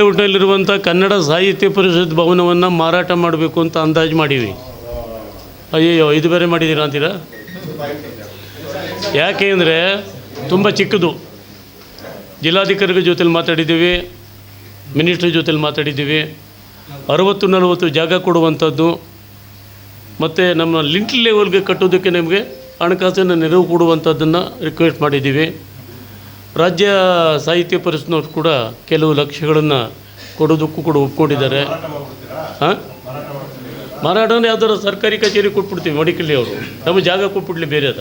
ಲೇಔಟ್ನಲ್ಲಿರುವಂಥ ಕನ್ನಡ ಸಾಹಿತ್ಯ ಪರಿಷತ್ ಭವನವನ್ನು ಮಾರಾಟ ಮಾಡಬೇಕು ಅಂತ ಅಂದಾಜು ಮಾಡೀವಿ. ಅಯ್ಯಯ್ಯೋ, ಇದು ಬೇರೆ ಮಾಡಿದ್ದೀರಾ ಅಂತೀರಾ? ಯಾಕೆ ಅಂದರೆ ತುಂಬ ಚಿಕ್ಕದು. ಜಿಲ್ಲಾಧಿಕಾರಿಗಳ ಜೊತೆಲಿ ಮಾತಾಡಿದ್ದೀವಿ, ಮಿನಿಸ್ಟ್ರ್ ಜೊತೆಲಿ ಮಾತಾಡಿದ್ದೀವಿ. ಅರವತ್ತು, ನಲವತ್ತು ಜಾಗ ಕೊಡುವಂಥದ್ದು. ಮತ್ತು ನಮ್ಮ ಲಿಂಕ್ ಲೆವೆಲ್ಗೆ ಕಟ್ಟೋದಕ್ಕೆ ನಮಗೆ ಹಣಕಾಸಿನ ನೆರವು ಕೊಡುವಂಥದ್ದನ್ನು ರಿಕ್ವೆಸ್ಟ್ ಮಾಡಿದ್ದೀವಿ. ರಾಜ್ಯ ಸಾಹಿತ್ಯ ಪರಿಷತ್ನವ್ರು ಕೂಡ ಕೆಲವು ಲಕ್ಷ್ಯಗಳನ್ನು ಕೊಡೋದಕ್ಕೂ ಕೂಡ ಒಪ್ಕೊಂಡಿದ್ದಾರೆ. ಹಾಂ? ಮಾರಾಟ ಅಂದರೆ ಯಾವ್ದಾರ ಸರ್ಕಾರಿ ಕಚೇರಿ ಕೊಟ್ಬಿಡ್ತೀವಿ ಮಡಿಕಲ್ಲಿ ಅವರು. ನಮ್ಮ ಜಾಗ ಕೊಟ್ಬಿಡ್ಲಿ ಬೇರೆ ಅದ.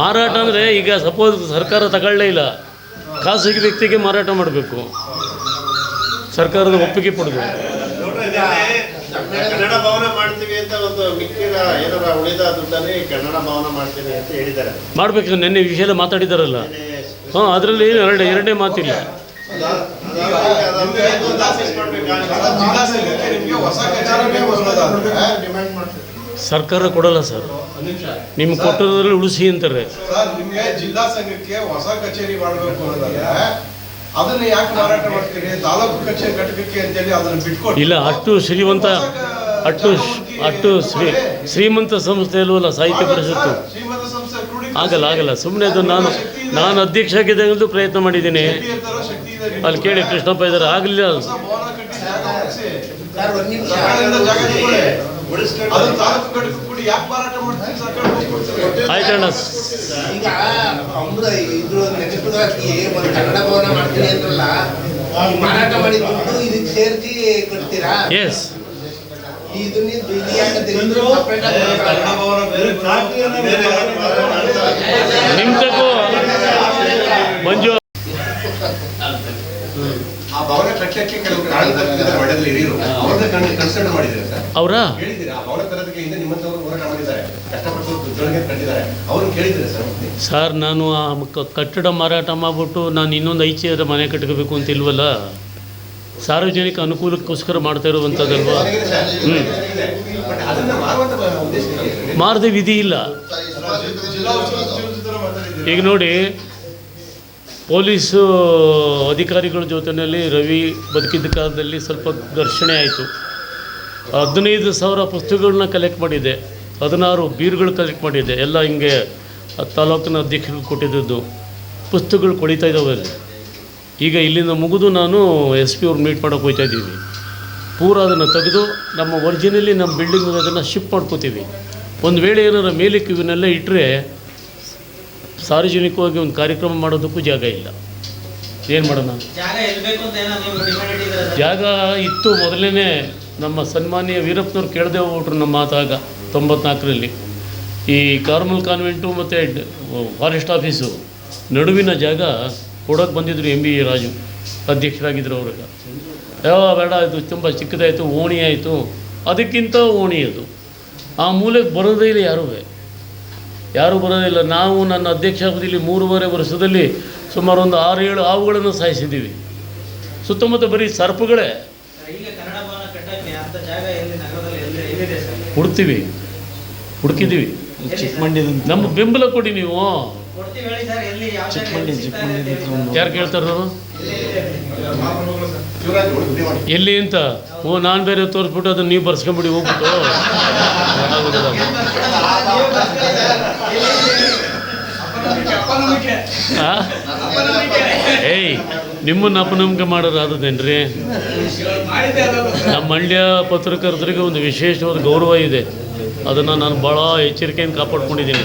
ಮಾರಾಟ ಅಂದರೆ ಈಗ ಸಪೋಸ್ ಸರ್ಕಾರ ತಗೊಳ್ಳೇ ಇಲ್ಲ. ಖಾಸಗಿ ವ್ಯಕ್ತಿಗೆ ಮಾರಾಟ ಮಾಡಬೇಕು. ಸರ್ಕಾರದ ಒಪ್ಪಿಗೆ ಪಡೆದು ಕನ್ನಡ ಭವನ ಮಾಡ್ತೀವಿ ಅಂತ ಒಂದು ಮಿಕ್ಕಿದ ಏನಾರ ಉಳಿದ ದುಡ್ಡಲ್ಲಿ ಕನ್ನಡ ಭವನ ಮಾಡ್ತೀನಿ ಅಂತ ಹೇಳಿದ್ದಾರೆ. ಮಾಡಬೇಕು ನಿನ್ನೆ ವಿಷಯ ಎಲ್ಲ ಮಾತಾಡಿದಾರಲ್ಲ? ಹಾಂ ಅದರಲ್ಲಿ ಎರಡು ಎರಡನೇ ಮಾತಿಲ್ಲ. ಮಾಡ್ತೀವಿ ಸರ್ಕಾರ ಕೊಡಲ್ಲ ಸರ್. ನಿಮ್ಗೆ ಕೊಟ್ಟದ್ರಲ್ಲಿ ಉಳಿಸಿ ಅಂತಾರೆ. ಸರ್ ನಿಮ್ಗೆ ಜಿಲ್ಲಾ ಸಂಘಕ್ಕೆ ಹೊಸ ಕಚೇರಿ ಮಾಡಬೇಕು ಅದನ್ನ ಯಾಕೆ ಮಾರಾಟ ಮಾಡ್ತೀರಿ? ತಾಲೂಕು ಕಚೇರಿ ಕಟ್ಟಕಕ್ಕೆ ಅಂತೇಳಿ ಅದನ್ನ ಬಿಟ್ಕೊಡಿ ಇಲ್ಲ ಅಷ್ಟು ಶ್ರೀಮಂತ ಅಷ್ಟು ಅಷ್ಟು ಶ್ರೀ ಶ್ರೀಮಂತ ಸಂಸ್ಥೆಯಲ್ಲೂ ಅಲ್ಲ ಸಾಹಿತ್ಯ ಪರಿಷತ್ತು? ಶ್ರೀಮಂತ ಸಂಸ್ಥೆ ಆಗಲ್ಲ ಆಗಲ್ಲ. ಸುಮ್ಮನೆ ಅದು ನಾನು ನಾನು ಅಧ್ಯಕ್ಷ ಆಗಿದ್ದಾಗಲೂ ಪ್ರಯತ್ನ ಮಾಡಿದ್ದೀನಿ. ಅಲ್ಲಿ ಕೇಳಿ ಕೃಷ್ಣಪ್ಪ ಇದ್ದಾರೆ. ಆಗಲಿಲ್ಲ. ಸರ್ ಅದನ್ನ ತಾಲೂಕು ಕಟ್ಟಕ್ಕೆ ಕೊಡಿ. ಯಾಕೆ ಮಾರಾಟ ಮಾಡ್ತೀರಿ ಕೊಡ್ತಾರೆ ಆಯ್ತಣ್ಣ ಈಗ ಅಮೃತ ಇದ್ರ ನೆನಪಿಗಾಗಿ ಒಂದು ಕನ್ನಡ ಭವನ ಮಾಡ್ತೀನಿ ಅಂದ್ರಲ್ಲ ಈ ಮಾರಾಟ ಮಾಡಿ ದುಡ್ಡು ಇದಕ್ಕೆ ಸೇರಿಸಿ ಕೊಡ್ತೀರಾ ಎಸ್ ಇದು ಮಂಜು. ಸರ್. ಅವರ? ಕೇಳಿದ್ದೀರಾ? ಆ ಭವನ ತರೋದಕ್ಕೆ ಹಿಂದೆ ನಿಮ್ಮಂತವ್ರು ಹೋರಾಟ ಮಾಡಿದ್ದಾರೆ ಕಷ್ಟಪಟ್ಟು ಸರ್ ನಾನು ಆ ಕಟ್ಟಡ ಮಾರಾಟ ಮಾಡಿಬಿಟ್ಟು ನಾನು ಇನ್ನೊಂದು ಐಚೆ ಮನೆ ಕಟ್ಕೋಬೇಕು ಅಂತ ಇಲ್ವಲ್ಲ? ಸಾರ್ವಜನಿಕ ಅನುಕೂಲಕ್ಕೋಸ್ಕರ ಮಾಡ್ತಾ ಇರುವಂಥದ್ದಲ್ವಾ? ಹ್ಞೂ ವಿಧಿ ಇಲ್ಲ. ಈಗ ನೋಡಿ, ಪೊಲೀಸು ಅಧಿಕಾರಿಗಳ ಜೊತೆಯಲ್ಲಿ ರವಿ ಬದುಕಿದ್ದ ಕಾಲದಲ್ಲಿ ಸ್ವಲ್ಪ ಘರ್ಷಣೆ ಆಯಿತು. ಹದಿನೈದು ಸಾವಿರ ಪುಸ್ತಕಗಳನ್ನ ಕಲೆಕ್ಟ್ ಮಾಡಿದ್ದೆ. ಹದಿನಾರು ಬೀರುಗಳು ಕಲೆಕ್ಟ್ ಮಾಡಿದ್ದೆ. ಎಲ್ಲ ಹಿಂಗೆ ಆ ತಾಲೂಕಿನ ಅಧ್ಯಕ್ಷರಿಗೆ ಕೊಟ್ಟಿದ್ದದ್ದು ಪುಸ್ತಕಗಳು ಕೊಡಿತಾ ಇದ್ದಾವೆ ಅಲ್ಲಿ. ಈಗ ಇಲ್ಲಿಂದ ಮುಗಿದು ನಾನು ಎಸ್ ಪಿ ಅವ್ರು ಮೀಟ್ ಮಾಡೋಕೆ ಹೋಗ್ತಾ ಇದ್ದೀವಿ ಪೂರ ಅದನ್ನು ತೆಗೆದು ನಮ್ಮ ಒರಿಜಿನಲಿ ನಮ್ಮ ಬಿಲ್ಡಿಂಗ್ ಅದನ್ನು ಶಿಫ್ಟ್ ಮಾಡ್ಕೋತೀವಿ. ಒಂದು ವೇಳೆ ಏನಾರ ಮೇಲಕ್ಕೆ ಇವನ್ನೆಲ್ಲ ಇಟ್ಟರೆ ಸಾರ್ವಜನಿಕವಾಗಿ ಒಂದು ಕಾರ್ಯಕ್ರಮ ಮಾಡೋದಕ್ಕೂ ಜಾಗ ಇಲ್ಲ. ಏನು ಮಾಡೋಣ? ಜಾಗ ಇತ್ತು ಮೊದಲೇ ನಮ್ಮ ಸನ್ಮಾನ್ಯ ವೀರಪ್ಪನವ್ರು ಕೇಳದೆ ಹೋಗ್ಬಿಟ್ರು ನಮ್ಮ ಮಾತಾಗ. ತೊಂಬತ್ನಾಲ್ಕರಲ್ಲಿ ಈ ಕಾರ್ಮಲ್ ಕಾನ್ವೆಂಟು ಮತ್ತು ಫಾರೆಸ್ಟ್ ಆಫೀಸು ನಡುವಿನ ಜಾಗ ಕೊಡೋಕ್ಕೆ ಬಂದಿದ್ದರು ಎಂ ಬಿ ರಾಜು ಅಧ್ಯಕ್ಷರಾಗಿದ್ದರು ಅವ್ರಿಗೆ ಯಾವ ಬೇಡ, ಇದು ತುಂಬ ಚಿಕ್ಕದಾಯಿತು, ಓಣಿ ಆಯಿತು. ಅದಕ್ಕಿಂತ ಓಣಿ ಅದು. ಆ ಮೂಲೆಗೆ ಬರೋದೇ ಇಲ್ಲ ಯಾರೂ. ಯಾರೂ ಬರೋದಿಲ್ಲ ನಾವು ನನ್ನ ಅಧ್ಯಕ್ಷ ಅವಧಿಯಲ್ಲಿ ಮೂರುವರೆ ವರ್ಷದಲ್ಲಿ ಸುಮಾರು ಒಂದು ಆರು ಏಳು ಹಾವುಗಳನ್ನು ಸಾಯಿಸಿದ್ದೀವಿ. ಸುತ್ತಮುತ್ತ ಬರೀ ಸರ್ಪಗಳೇ ಸರ್, ಈಗ ಕನ್ನಡ ಭವನ ಕಟ್ಟಕ್ಕೆ ಅಂತ ಜಾಗ ಎಲ್ಲಿ ನಗರದಲ್ಲಿ ಎಲ್ಲಿ ಎಲ್ಲಿದೆ ಸರ್ ಹುಡ್ತೀವಿ. ಹುಡುಕಿದ್ದೀವಿ ಚಿಕ್ಕಮಂಡಿ ನಮ್ಮ ಬೆಂಬಲ ಕೊಡಿ ನೀವು. ಚಿಕ್ಕಮಂಡಿ ಸರ್. ಯಾರು ಕೇಳ್ತಾರೋ. ಎಲ್ಲಿ ಅಂತ? ಓ ನಾನು ಬೇರೆ ತೋರಿಸ್ಬಿಟ್ಟು ಅದನ್ನು ನೀವು ಬರ್ಸ್ಕೊಂಬಿಡಿ ಹೋಗ್ಬಿಟ್ಟು? ಏಯ್, ನಿಮ್ಮನ್ನು ಅಪನಂಬಿಕೆ ಮಾಡೋದಾದದೇನ್ರಿ ನಮ್ಮ ಮಂಡ್ಯ ಪತ್ರಕರ್ತರಿಗೆ ಒಂದು ವಿಶೇಷವಾದ ಗೌರವ ಇದೆ. ಅದನ್ನು ನಾನು ಭಾಳ ಎಚ್ಚರಿಕೆಯಿಂದ ಕಾಪಾಡ್ಕೊಂಡಿದ್ದೀನಿ.